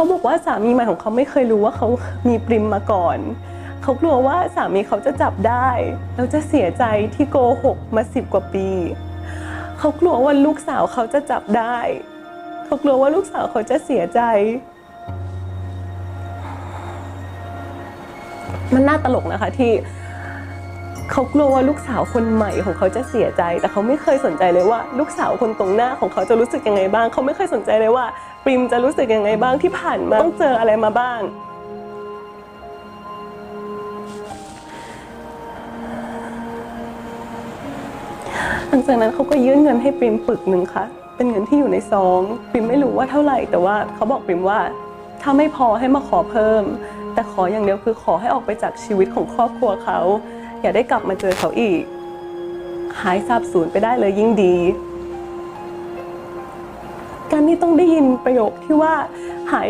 เขาบอกว่าสามีใหม่ของเขาไม่เคยรู้ว่าเขามีปริมมาก่อน เขากลัวว่าสามีเขาจะจับได้แล้วจะเสียใจที่โกหกมาสิบกว่าปี เขากลัวว่าลูกสาวเขาจะจับได้ เขากลัวว่าลูกสาวเขาจะเสียใจ มันน่าตลกนะคะที่ เขากลัวว่าลูกสาวคนใหม่ของเขาจะเสียใจ แต่เขาไม่เคยสนใจเลยว่า ลูกสาวคนตรงหน้าของเขาจะรู้สึกยังไงบ้าง เขาไม่เคยสนใจเลยว่าปริมจะรู้สึกยังไงบ้างที่ผ่านมาต้องเจออะไรมาบ้าง หลังจากนั้นเขาก็ยื่นเงินให้ปริมปึกหนึ่งค่ะ เป็นเงินที่อยู่ในซองปริมไม่รู้ว่าเท่าไหร่แต่ว่าเขาบอกปริมว่า ถ้าไม่พอให้มาขอเพิ่ม แต่ขออย่างเดียวคือขอให้ออกไปจากชีวิตของครอบครัวเขา อย่าได้กลับมาเจอเขาอีก หายสาบสูญไปได้เลยยิ่งดี การที่ต้องได้ยินประโยคที่ว่าหาย